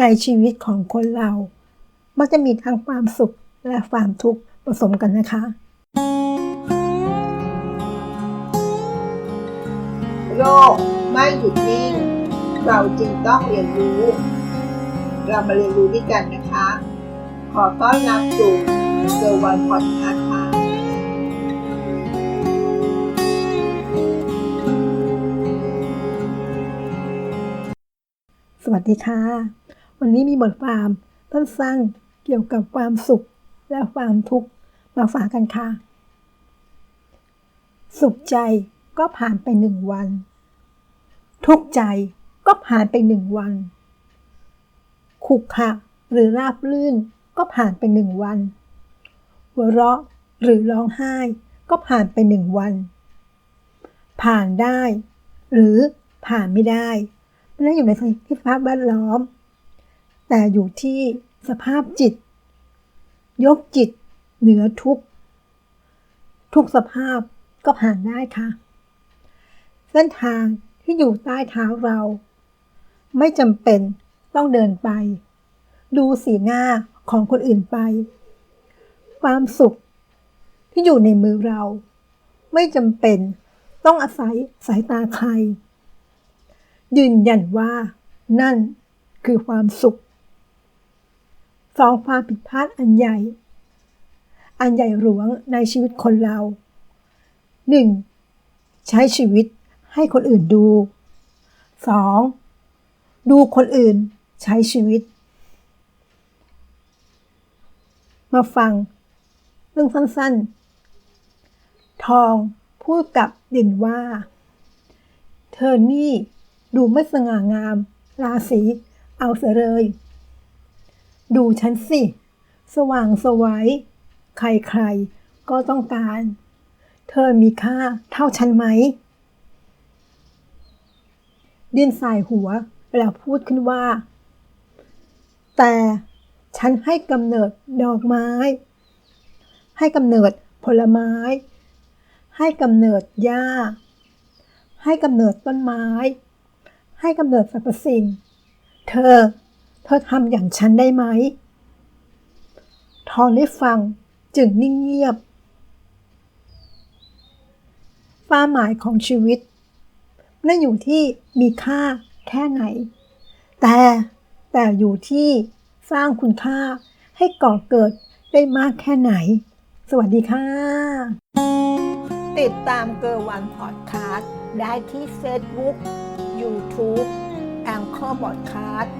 ในชีวิตของคนเรา มักจะมีทั้งความสุขและความทุกข์ผสมกันนะคะ โลกไม่หยุดนิ่ง เราจึงต้องเรียนรู้ เรามาเรียนรู้ด้วยกันนะคะ ขอต้อนรับสู่เซอร์วันพอดคาส์ค่ะสวัสดีค่ะ วันนี้มีบทความสั้นๆเกี่ยวกับความสุขและความทุกข์มาฝากกันค่ะ สุขใจก็ผ่านไปหนึ่งวัน ทุกข์ใจก็ผ่านไปหนึ่งวัน ขุกขะหรือราบลื่นก็ผ่านไปหนึ่งวัน หัวเราะหรือร้องไห้ก็ผ่านไปหนึ่งวัน ผ่านได้ หรือผ่านไม่ได้ไม่ได้อยู่ในสภาพแวดล้อม แต่อยู่ที่สภาพจิต ยกจิต เหนือทุกทุกสภาพก็ผ่านได้ค่ะ เส้นทางที่อยู่ใต้เท้าเรา ไม่จำเป็นต้องเดินไป ดูสีหน้าของคนอื่นไป ความสุขที่อยู่ในมือเรา ไม่จำเป็นต้องอาศัยสายตาใคร ยืนยันว่านั่นคือความสุข สองความผิดพลาดอันใหญ่ อันใหญ่หลวงในชีวิตคนเราหนึ่งใช้ชีวิตให้คนอื่นดูสองดูคนอื่นใช้ชีวิต มาฟัง เรื่องสั้นๆ ทองพูดกับดินว่า เธอนี่ดูไม่สง่างาม ราศีเอาเสียเลย ดูฉันสิ สว่างสวัยใครๆ ก็ต้องการ เธอมีค่าเท่าฉันไหม ดินสายหัวแล้วพูดขึ้นว่า แต่ฉันให้กำเนิดดอกไม้ ให้กำเนิดผลไม้ ให้กำเนิดหญ้า ให้กำเนิดต้นไม้ ให้กำเนิดสรรพสิ่ง เธอ เธอทำอย่างฉันได้ไหม ทองได้ฟังจึงนิ่งเงียบความหมายของชีวิตไม่ได้อยู่ที่มีค่าแค่ไหน แต่แต่อยู่ที่สร้างคุณค่าให้ก่อเกิดได้มากแค่ไหน สวัสดีค่ะ ติดตามเกอร์วันพอดคาสต์ได้ที่ Facebook YouTube แองเกอร์บอดคาสต์